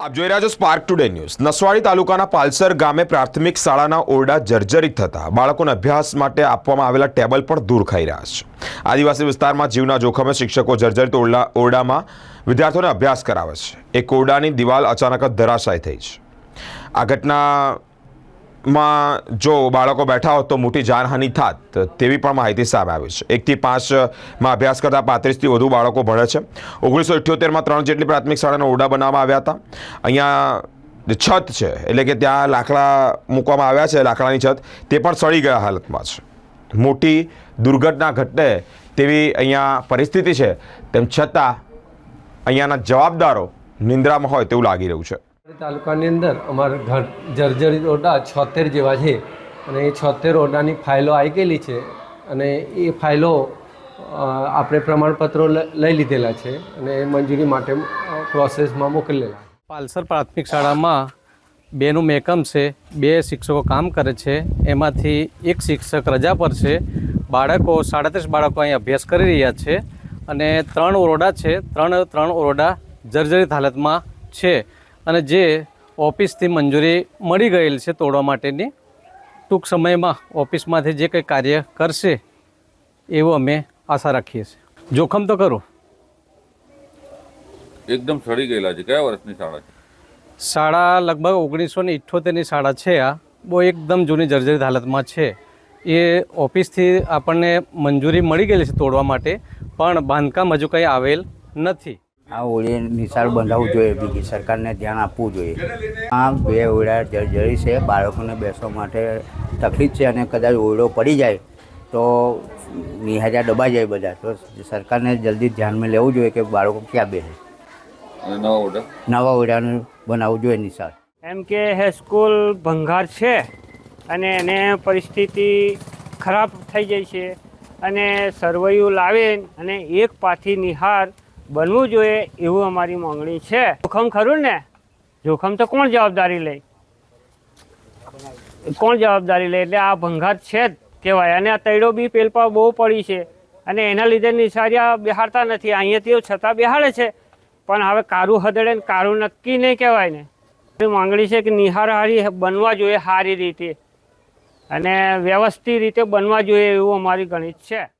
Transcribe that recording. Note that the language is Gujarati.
આપ જોઈ રહ્યા છો સ્પાર્ક ટુડે ન્યૂઝ નસવાડી તાલુકાના પાલસર ગામે પ્રાથમિક શાળાના ઓરડા જર્જરિત થતા બાળકોને અભ્યાસ માટે આપવામાં આવેલા ટેબલ પણ દૂર ખાઈ રહ્યા છે. આદિવાસી વિસ્તારમાં જીવના જોખમે શિક્ષકો જર્જરિત ઓરડા ઓરડામાં વિદ્યાર્થીઓને અભ્યાસ કરાવે છે. એક ઓરડાની દિવાલ અચાનક જ ધરાશાય થઈ છે. આ ઘટનામાં જો બાળકો બેઠા હોત તો મોટી જાનહાનિ થાત, તેવી પણ માહિતી સામે આવી છે. એકથી પાંચમાં અભ્યાસ કરતા પાંત્રીસથી વધુ બાળકો ભણે છે. ઓગણીસો ઇઠ્યોતેરમાં ત્રણ જેટલી પ્રાથમિક શાળાના ઓરડા બનાવવામાં આવ્યા હતા. અહીંયા છત છે, એટલે કે ત્યાં લાકડા મૂકવામાં આવ્યા છે, લાકડાની છત. તે પણ સડી ગયા હાલતમાં છે. મોટી દુર્ઘટના ઘટે તેવી અહીંયા પરિસ્થિતિ છે. તેમ છતાં અહીંયાના જવાબદારો નિંદ્રામાં હોય તેવું લાગી રહ્યું છે. તાલુકાની અંદર અમારા ઘર જર્જરિત ઓરડા છોતેર જેવા છે. અને એ છોતેર ઓરડાની ફાઇલો આવી ગયેલી છે અને એ ફાઇલો આપણે પ્રમાણપત્રો લઈ લીધેલા છે અને એ મંજૂરી માટે પ્રોસેસમાં મોકલેલા પાલસર પ્રાથમિક શાળામાં બેનું મેકમ છે, બે શિક્ષકો કામ કરે છે, એમાંથી એક શિક્ષક રજા પર છે. બાળકો, સાડત્રીસ બાળકો અહીં અભ્યાસ કરી રહ્યા છે અને ત્રણ ઓરડા છે, ત્રણ ત્રણ ઓરડા જર્જરિત હાલતમાં છે. અને જે ઓફિસથી મંજૂરી મળી ગયેલ છે તોડવા માટેની ટૂંક સમયમાં ઓફિસમાંથી જે કંઈ કાર્ય કરશે એવું અમે આશા રાખીએ છીએ. જોખમ તો કરો એકદમ સડી ગયેલા છે. કયા વર્ષની શાળા છે? શાળા લગભગ ઓગણીસો ને ઇઠ્ઠોતેરની શાળા છે આ. બહુ એકદમ જૂની જર્જરિત હાલતમાં છે. એ ઓફિસથી આપણને મંજૂરી મળી ગયેલી છે તોડવા માટે પણ બાંધકામ હજુ કંઈ આવેલ નથી. આ ઓળે નિશાળ બંધાવવું જોઈએ બીજી સરકારને ધ્યાન આપવું જોઈએ. આ બે ઓરડા જર્જરી છે બાળકોને બેસવા માટે તકલીફ છે અને કદાચ ઓરડો પડી જાય તો નિહાજા દબાઈ જાય બધા. તો સરકારને જલ્દી ધ્યાનમાં લેવું જોઈએ કે બાળકો ક્યાં બેસે. નવા ઓર્ડર નવા ઓરડાનું બનાવવું જોઈએ નિશાળ. એમ કે હાઈસ્કૂલ ભંગાર છે અને એને પરિસ્થિતિ ખરાબ થઈ જાય છે અને સરવૈયું લાવે અને એક પાથી નિહાર બનવું જોઈએ એવું અમારી માંગણી છે. જોખમ ખરું ને? જોખમ તો કોણ જવાબદારી લે? કોણ જવાબદારી લે? એટલે આ ભંગાર છે જ કહેવાય. અને આ તૈડો બી પેલપા બહુ પડી છે. અને એના લીધે નિશાળિયા બેહાડતા નથી. અહીંયાથી છતાં બેહાડે છે. પણ હવે કારું હદડે ને કારું નક્કી નહીં કહેવાય ને. માંગણી છે કે નિહારહારી બનવા જોઈએ સારી રીતે. અને વ્યવસ્થિત રીતે બનવા જોઈએ એવું અમારી ગણિત છે.